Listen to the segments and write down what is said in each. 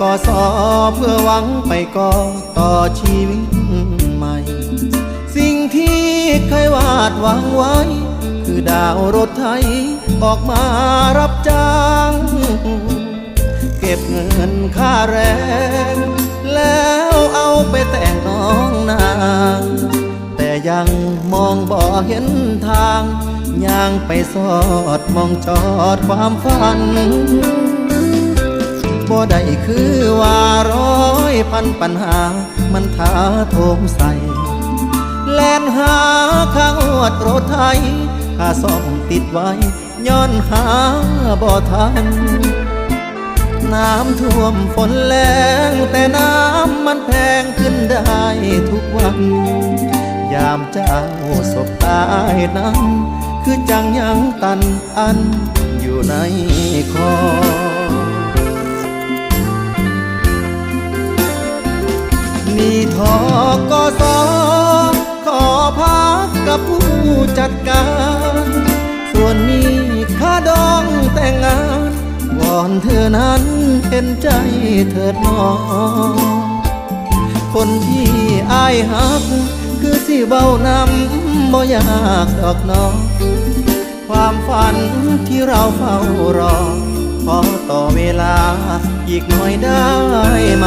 ก็สอเพื่อหวังไปก่อต่อชีวิตใหม่ สิ่งที่เคยวาดหวังไว้ คือดาวรถไทยออกมารับจ้าง เก็บเงินค่าแรง แล้วเอาไปแต่งน้องนางแต่ยังมองบ่เห็นทางย่างไปสอดมองจอดความฝัน บ่ได้คือว่าร้อยพันปัญหา มันท้าโถมใส่แล่นหาข้างวดรถไทยค่าซ่อมติดไว้ ย้อนหาบ่ทัน น้ำท่วมฝนแรงแต่น้ำมันแพงขึ้นได้ทุกวัน ยามเจ้าศพตายนั้นคือจังยังตันอันอยู่ในคอ ทอกสขอพักกับผู้จัดการ ส่วนนี้ค่าดองแต่งงานวอนเธอนั้นเห็นใจเถิดน้องคนที่อายหัก คือสิเบานำบ่อยากดอกน้องความฝันที่เราเฝ้ารอขอต่อเวลาอีกหน่อยได้ไหม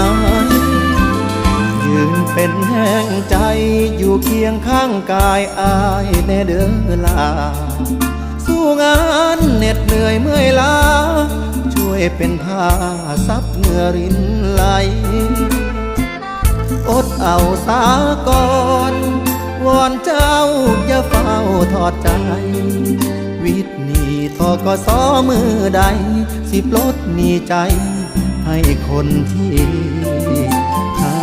งใจอยู่เคียงข้างกายอายแน่เดินลา สู้งานเหน็ดเหนื่อยเมื่อยล้า ช่วยเป็นผ้าซับเหงื่อรินไหล อดเอาสาก่อนวอนเจ้าอย่าเฝ้าทอดใจ วิทนี่ทอกสอมือใด สิปลดหนีใจ ให้คนที่หั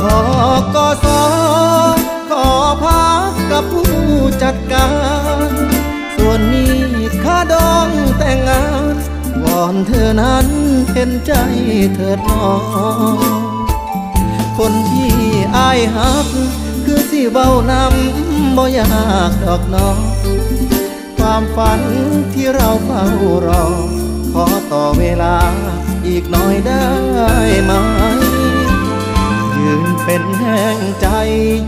ทอกสขอพักกับผู้จัดการ ส่วนนี้ค่าดองแต่งงานวอนเธอนั้นเห็นใจเถิดน้องคนที่อายหัก คือสิเบานำบ่อยากดอกน้องความฝันที่เราเฝ้ารอ ขอต่อเวลาอีกหน่อยได้ เป็นแห่งใจ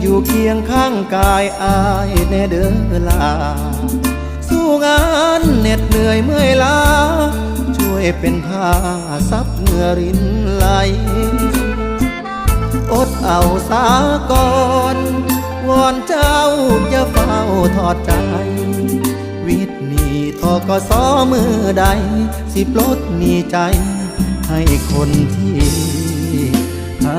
อยู่เคียงข้างกายอายแน่เดินลา สู้งานเหน็ดเหนื่อยเมื่อยล้า ช่วยเป็นผ้าซับเหงื่อรินไหล อดเอาสาก่อนวอนเจ้าอย่าเฝ้าทอดใจ วิทย์นี่ทอกสอมือใด สิปลดหนีใจ ให้คนที่หา